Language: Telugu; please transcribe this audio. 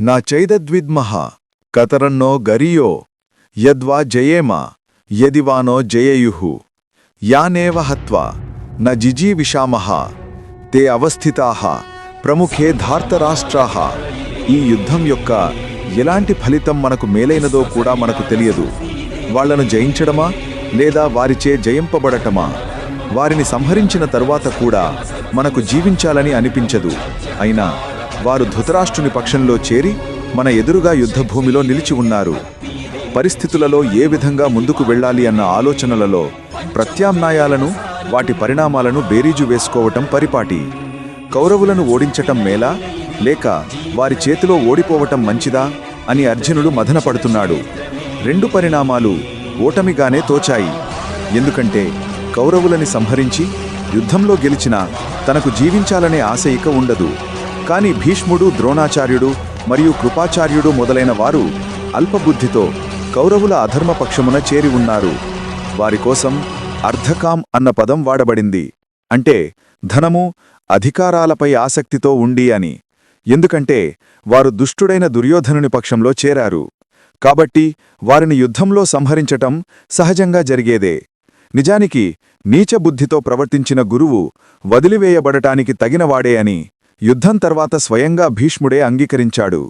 నా చైదద్విద్మః కతరన్నో గరియో యద్వా జయేమ యదివానో జయయు యానేవ హత్వా న జిజీవిషామః తే అవస్థితా ప్రముఖే ధార్తరాష్ట్రా. ఈ యుద్ధం యొక్క ఎలాంటి ఫలితం మనకు మేలైనదో కూడా మనకు తెలియదు. వాళ్ళను జయించడమా లేదా వారిచే జయింపబడటమా? వారిని సంహరించిన తరువాత కూడా మనకు జీవించాలని అనిపించదు. అయినా వారు ధృతరాష్ట్రుని పక్షంలో చేరి మన ఎదురుగా యుద్ధభూమిలో నిలిచి ఉన్నారు. పరిస్థితులలో ఏ విధంగా ముందుకు వెళ్ళాలి అన్న ఆలోచనలలో ప్రత్యామ్నాయాలను వాటి పరిణామాలను బేరీజు వేసుకోవటం పరిపాటి. కౌరవులను ఓడించటం మేలా లేక వారి చేతిలో ఓడిపోవటం మంచిదా అని అర్జునుడు మదనపడుతున్నాడు రెండు పరిణామాలు ఓటమిగానే తోచాయి. ఎందుకంటే కౌరవులని సంహరించి యుద్ధంలో గెలిచినా తనకు జీవించాలనే ఆశ ఇక ఉండదు. కాని భీష్ముడు ద్రోణాచార్యుడు మరియు కృపాచార్యుడు మొదలైన వారు అల్పబుద్ధితో కౌరవుల అధర్మపక్షమున చేరి ఉన్నారు. వారి కోసం అర్ధకాం అన్న పదం వాడబడింది. అంటే ధనము అధికారాలపై ఆసక్తితో ఉండి అని. ఎందుకంటే వారు దుష్టుడైన దుర్యోధనుని పక్షంలో చేరారు. కాబట్టి వారిని యుద్ధంలో సంహరించటం సహజంగా జరిగేదే. నిజానికి నీచబుద్ధితో ప్రవర్తించిన గురువు వదిలివేయబడటానికి తగినవాడే అని యుద్ధం తర్వాత స్వయంగా భీష్ముడే అంగీకరించాడు.